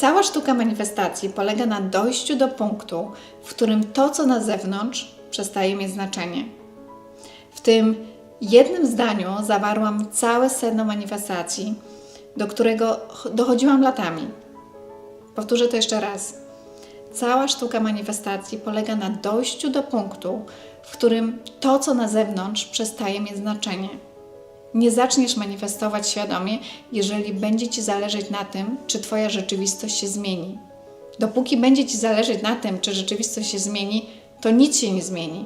Cała sztuka manifestacji polega na dojściu do punktu, w którym to, co na zewnątrz, przestaje mieć znaczenie. W tym jednym zdaniu zawarłam całe sedno manifestacji, do którego ch- dochodziłam latami. Powtórzę to jeszcze raz. Cała sztuka manifestacji polega na dojściu do punktu, w którym to, co na zewnątrz, przestaje mieć znaczenie. Nie zaczniesz manifestować świadomie, jeżeli będzie Ci zależeć na tym, czy Twoja rzeczywistość się zmieni. Dopóki będzie Ci zależeć na tym, czy rzeczywistość się zmieni, to nic się nie zmieni,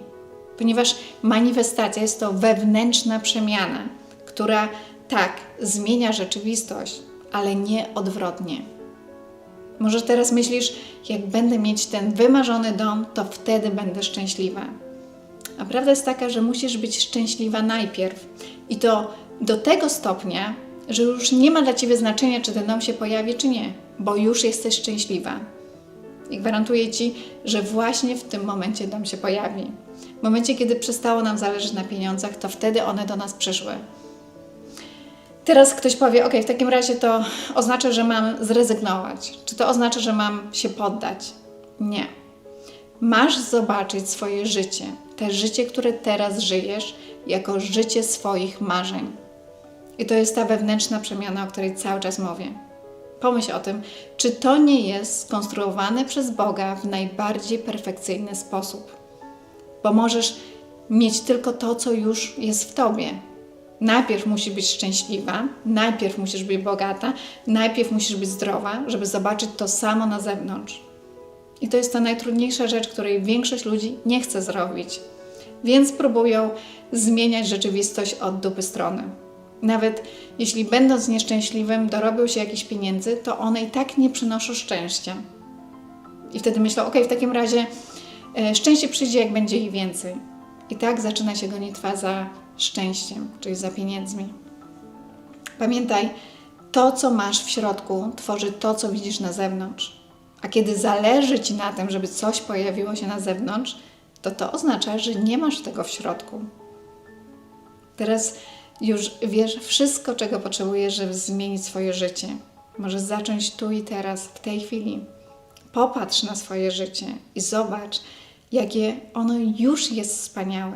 ponieważ manifestacja jest to wewnętrzna przemiana, która tak zmienia rzeczywistość, ale nie odwrotnie. Może teraz myślisz, jak będę mieć ten wymarzony dom, to wtedy będę szczęśliwa. A prawda jest taka, że musisz być szczęśliwa najpierw. I to do tego stopnia, że już nie ma dla ciebie znaczenia, czy ten dom się pojawi, czy nie, bo już jesteś szczęśliwa. I gwarantuję ci, że właśnie w tym momencie dom się pojawi. W momencie, kiedy przestało nam zależeć na pieniądzach, to wtedy one do nas przyszły. Teraz ktoś powie, ok, w takim razie to oznacza, że mam zrezygnować. Czy to oznacza, że mam się poddać? Nie. Masz zobaczyć swoje życie, te życie, które teraz żyjesz, jako życie swoich marzeń. I to jest ta wewnętrzna przemiana, o której cały czas mówię. Pomyśl o tym, czy to nie jest skonstruowane przez Boga w najbardziej perfekcyjny sposób. Bo możesz mieć tylko to, co już jest w tobie. Najpierw musisz być szczęśliwa, najpierw musisz być bogata, najpierw musisz być zdrowa, żeby zobaczyć to samo na zewnątrz. I to jest ta najtrudniejsza rzecz, której większość ludzi nie chce zrobić. Więc próbują zmieniać rzeczywistość od dupy strony. Nawet jeśli będąc nieszczęśliwym dorobią się jakichś pieniędzy, to one i tak nie przynoszą szczęścia. I wtedy myślą, ok, w takim razie e, szczęście przyjdzie, jak będzie ich więcej. I tak zaczyna się gonitwa za szczęściem, czyli za pieniędzmi. Pamiętaj, to, co masz w środku, tworzy to, co widzisz na zewnątrz. A kiedy zależy ci na tym, żeby coś pojawiło się na zewnątrz, to to oznacza, że nie masz tego w środku. Teraz już wiesz wszystko, czego potrzebujesz, żeby zmienić swoje życie. Możesz zacząć tu i teraz, w tej chwili. Popatrz na swoje życie i zobacz, jakie ono już jest wspaniałe.